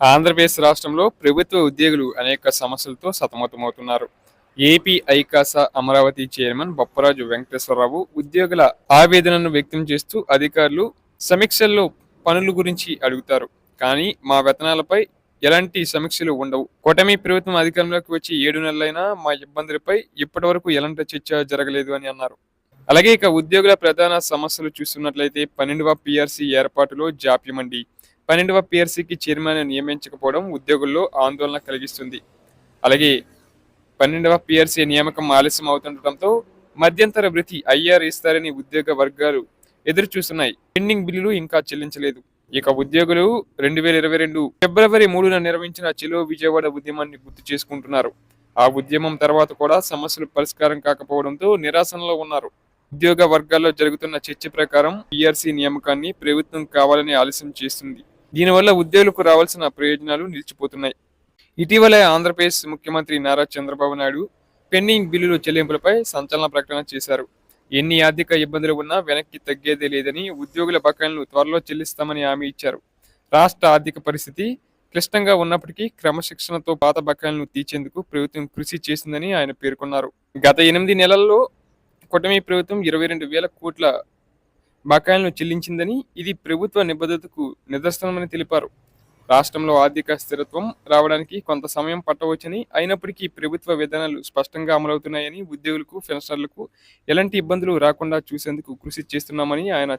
ఆంధ్రప్రదేశ్ రాష్ట్రంలో ప్రభుత్వ ఉద్యోగులు అనేక సమస్యలతో సతమతమవుతున్నారు. ఏపీ ఐకాసా అమరావతి చైర్మన్ బొప్పరాజు వెంకటేశ్వరరావు ఉద్యోగుల ఆవేదనను వ్యక్తం చేస్తూ అధికారులు సమీక్షల్లో పనుల గురించి అడుగుతారు. కానీ మా వేతనాలపై ఎలాంటి సమీక్షలు ఉండవు. కూటమి ప్రభుత్వం అధికారంలోకి వచ్చి ఏడు నెలలైనా మా ఇబ్బందులపై ఇప్పటి వరకు ఎలాంటి చర్చ జరగలేదు అని అన్నారు. అలాగే ఇక ఉద్యోగుల ప్రధాన సమస్యలు చూస్తున్నట్లయితే పన్నెండవ పిఆర్సీ ఏర్పాటులో జాప్యమండి. పన్నెండవ పిఆర్సీకి చైర్మన్ నియమించకపోవడం ఉద్యోగుల్లో ఆందోళన కలిగిస్తుంది. అలాగే పన్నెండవ పిఆర్సీ నియామకం ఆలస్యం అవుతుండటంతో మధ్యంతర వృత్తి ఐఆర్ ఇస్తారని ఉద్యోగ వర్గాలు ఎదురు చూస్తున్నాయి పెండింగ్ బిల్లులు ఇంకా చెల్లించలేదు. ఇక ఉద్యోగులు రెండు వేల ఇరవై రెండు ఫిబ్రవరి మూడున నిర్వహించిన చెలో విజయవాడ ఉద్యమాన్ని గుర్తు చేసుకుంటున్నారు. ఆ ఉద్యమం తర్వాత కూడా సమస్యలు పరిష్కారం కాకపోవడంతో నిరాశనలో ఉన్నారు. ఉద్యోగ వర్గాల్లో జరుగుతున్న చర్చ ప్రకారం పిఆర్సీ నియామకాన్ని ప్రభుత్వం కావాలని ఆలస్యం చేస్తుంది. దీనివల్ల ఉద్యోగులకు రావాల్సిన ప్రయోజనాలు నిలిచిపోతున్నాయి. ఇటీవలే ఆంధ్రప్రదేశ్ ముఖ్యమంత్రి నారా చంద్రబాబు నాయుడు పెండింగ్ బిల్లుల చెల్లింపులపై సంచలన ప్రకటన చేశారు. ఎన్ని ఆర్థిక ఇబ్బందులు ఉన్నా వెనక్కి తగ్గేదే లేదని ఉద్యోగుల బకాయిలను త్వరలో చెల్లిస్తామని హామీ ఇచ్చారు. రాష్ట్ర ఆర్థిక పరిస్థితి క్లిష్టంగా ఉన్నప్పటికీ క్రమశిక్షణతో పాత బకాయిలను తీర్చేందుకు ప్రభుత్వం కృషి చేసిందని ఆయన పేర్కొన్నారు. గత ఎనిమిది నెలల్లో కూటమి ప్రభుత్వం ఇరవై రెండు వేల కోట్ల బకాయిలను చెల్లించిందని ఇది ప్రభుత్వ నిబద్ధతకు నిదర్శనమని తెలిపారు. రాష్ట్రంలో ఆర్థిక స్థిరత్వం రావడానికి కొంత సమయం పట్టవచ్చని అయినప్పటికీ ప్రభుత్వ విధానాలు స్పష్టంగా అమలవుతున్నాయని ఉద్యోగులకు పెన్షనర్లకు ఎలాంటి ఇబ్బందులు రాకుండా చూసేందుకు కృషి చేస్తున్నామని ఆయన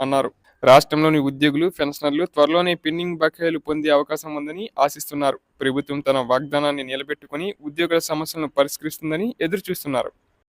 అన్నారు. రాష్ట్రంలోని ఉద్యోగులు పెన్షనర్లు త్వరలోనే పెండింగ్ బకాయిలు పొందే అవకాశం ఉందని ఆశిస్తున్నారు. ప్రభుత్వం తన వాగ్దానాన్ని నిలబెట్టుకుని ఉద్యోగుల సమస్యలను పరిష్కరిస్తుందని ఎదురు చూస్తున్నారు